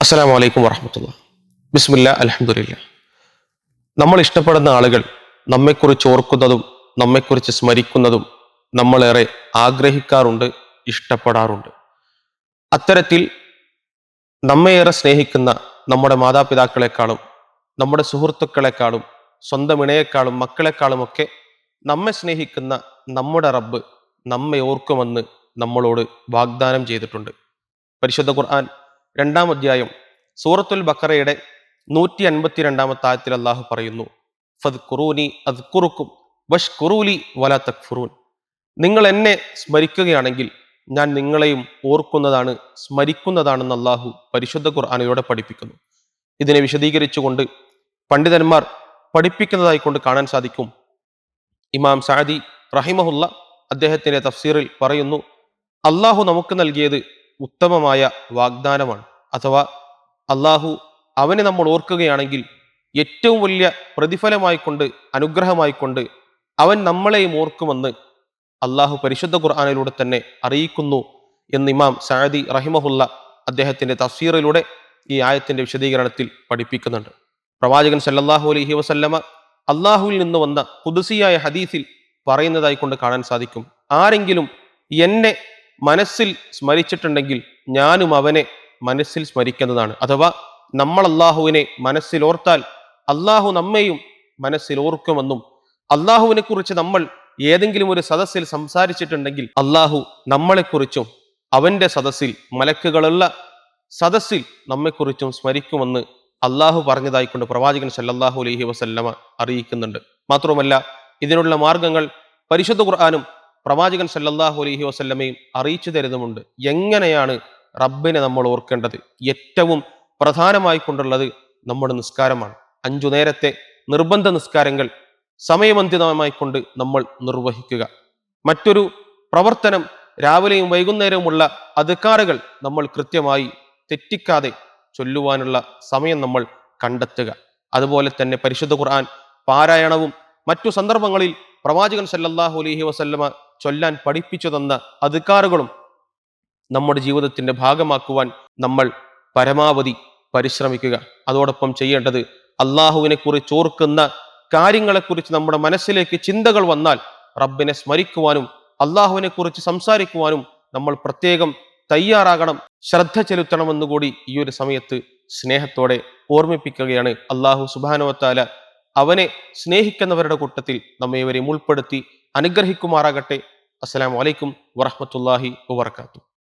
അസ്സലാമു വലൈക്കും വറഹമത്തുള്ള ബിസ്മില്ല അലഹമുല്ല നമ്മൾ ഇഷ്ടപ്പെടുന്ന ആളുകൾ നമ്മെക്കുറിച്ച് ഓർക്കുന്നതും നമ്മെക്കുറിച്ച് സ്മരിക്കുന്നതും നമ്മളേറെ ആഗ്രഹിക്കാറുണ്ട് ഇഷ്ടപ്പെടാറുണ്ട്. അത്തരത്തിൽ നമ്മയേറെ സ്നേഹിക്കുന്ന നമ്മുടെ മാതാപിതാക്കളെക്കാളും നമ്മുടെ സുഹൃത്തുക്കളെക്കാളും സ്വന്തം ഇണയെക്കാളും മക്കളെക്കാളുമൊക്കെ നമ്മെ സ്നേഹിക്കുന്ന നമ്മുടെ റബ്ബ് നമ്മെ ഓർക്കുമെന്ന് നമ്മളോട് വാഗ്ദാനം ചെയ്തിട്ടുണ്ട്. പരിശുദ്ധ ഖുർആൻ രണ്ടാം അധ്യായം സൂറത്തുൽ ബക്കറയുടെ നൂറ്റി അൻപത്തി രണ്ടാമത്തെ ആയത്തിൽ അള്ളാഹു പറയുന്നു ഫത് ഖുറൂനി അത് കുറുക്കും വഷ് ഖുറൂലി വല തക്ഫുറൂൻ. നിങ്ങൾ എന്നെ സ്മരിക്കുകയാണെങ്കിൽ ഞാൻ നിങ്ങളെയും ഓർക്കുന്നതാണ് സ്മരിക്കുന്നതാണെന്ന് അള്ളാഹു പരിശുദ്ധ ഖുർആാനയോടെ പഠിപ്പിക്കുന്നു. ഇതിനെ വിശദീകരിച്ചുകൊണ്ട് പണ്ഡിതന്മാർ പഠിപ്പിക്കുന്നതായി കൊണ്ട് കാണാൻ സാധിക്കും. ഇമാം സാദി റഹിമഹുല്ല അദ്ദേഹത്തിന്റെ തഫ്സീറിൽ പറയുന്നു അള്ളാഹു നമുക്ക് നൽകിയത് ഉത്തമമായ വാഗ്ദാനമാണ്. അഥവാ അള്ളാഹു അവനെ നമ്മൾ ഓർക്കുകയാണെങ്കിൽ ഏറ്റവും വലിയ പ്രതിഫലമായിക്കൊണ്ട് അനുഗ്രഹമായിക്കൊണ്ട് അവൻ നമ്മളെയും ഓർക്കുമെന്ന് അള്ളാഹു പരിശുദ്ധ ഖുർആാനിലൂടെ തന്നെ അറിയിക്കുന്നു എന്ന് ഇമാം സാദി റഹിമഹുല്ല അദ്ദേഹത്തിന്റെ തഫ്സീറിലൂടെ ഈ ആയത്തിന്റെ വിശദീകരണത്തിൽ പഠിപ്പിക്കുന്നുണ്ട്. പ്രവാചകൻ സല്ലാഹു അലഹി വസല്ലമ അള്ളാഹുവിൽ നിന്ന് വന്ന കുതിസിയായ ഹദീസിൽ പറയുന്നതായി കൊണ്ട് കാണാൻ സാധിക്കും. ആരെങ്കിലും എന്നെ മനസ്സിൽ സ്മരിച്ചിട്ടുണ്ടെങ്കിൽ ഞാനും അവനെ മനസ്സിൽ സ്മരിക്കുന്നതാണ്. അഥവാ നമ്മൾ അള്ളാഹുവിനെ മനസ്സിൽ ഓർത്താൽ അള്ളാഹു നമ്മെയും മനസ്സിൽ ഓർക്കുമെന്നും അള്ളാഹുവിനെ കുറിച്ച് നമ്മൾ ഏതെങ്കിലും ഒരു സദസ്സിൽ സംസാരിച്ചിട്ടുണ്ടെങ്കിൽ അള്ളാഹു നമ്മളെക്കുറിച്ചും അവന്റെ സദസ്സിൽ മലക്കുകളുള്ള സദസ്സിൽ നമ്മെക്കുറിച്ചും സ്മരിക്കുമെന്ന് അള്ളാഹു പറഞ്ഞതായിക്കൊണ്ട് പ്രവാചകൻ സല്ലാഹു അലഹി വസല്ലമ അറിയിക്കുന്നുണ്ട്. മാത്രവുമല്ല ഇതിനുള്ള മാർഗങ്ങൾ പരിശുദ്ധ ഖുർആാനും പ്രവാചകൻ സല്ലല്ലാഹു അലൈഹി വസല്ലമയും അറിയിച്ചു തരുന്നുമുണ്ട്. എങ്ങനെയാണ് റബ്ബിനെ നമ്മൾ ഓർക്കേണ്ടത്? ഏറ്റവും പ്രധാനമായി കൊണ്ടുള്ളത് നമ്മുടെ നിസ്കാരമാണ്. അഞ്ചു നേരത്തെ നിർബന്ധ നിസ്കാരങ്ങൾ സമയബന്ധിതമായി കൊണ്ട് നമ്മൾ നിർവഹിക്കുക. മറ്റൊരു പ്രവർത്തനം രാവിലെയും വൈകുന്നേരവുമുള്ള അധികാറുകൾ നമ്മൾ കൃത്യമായി തെറ്റിക്കാതെ ചൊല്ലുവാനുള്ള സമയം നമ്മൾ കണ്ടെത്തുക. അതുപോലെ തന്നെ പരിശുദ്ധ ഖുർആൻ പാരായണവും മറ്റു സന്ദർഭങ്ങളിൽ പ്രവാചകൻ സല്ലല്ലാഹു അലൈഹി വസല്ലമ ചൊല്ലാൻ പഠിപ്പിച്ചു തന്ന അധികാറുകളും നമ്മുടെ ജീവിതത്തിന്റെ ഭാഗമാക്കുവാൻ നമ്മൾ പരമാവധി പരിശ്രമിക്കുക. അതോടൊപ്പം ചെയ്യേണ്ടത് അള്ളാഹുവിനെ കുറിച്ച് ഓർക്കുന്ന കാര്യങ്ങളെക്കുറിച്ച് നമ്മുടെ മനസ്സിലേക്ക് ചിന്തകൾ വന്നാൽ റബ്ബിനെ സ്മരിക്കുവാനും അള്ളാഹുവിനെ കുറിച്ച് സംസാരിക്കുവാനും നമ്മൾ പ്രത്യേകം തയ്യാറാകണം. ശ്രദ്ധ ചെലുത്തണമെന്നുകൂടി ഈ ഒരു സമയത്ത് സ്നേഹത്തോടെ ഓർമ്മിപ്പിക്കുകയാണ് അള്ളാഹു സുബാനുവത്താല അവനെ സ്നേഹിക്കുന്നവരുടെ കൂട്ടത്തിൽ നമ്മെ ഇവരെ ഉൾപ്പെടുത്തി അനുഗ്രഹിക്കുമാറാകട്ടെ. അസ്സാം വലൈക്കും വറഹ്മത്തുള്ളാഹി വബർക്കാത്തു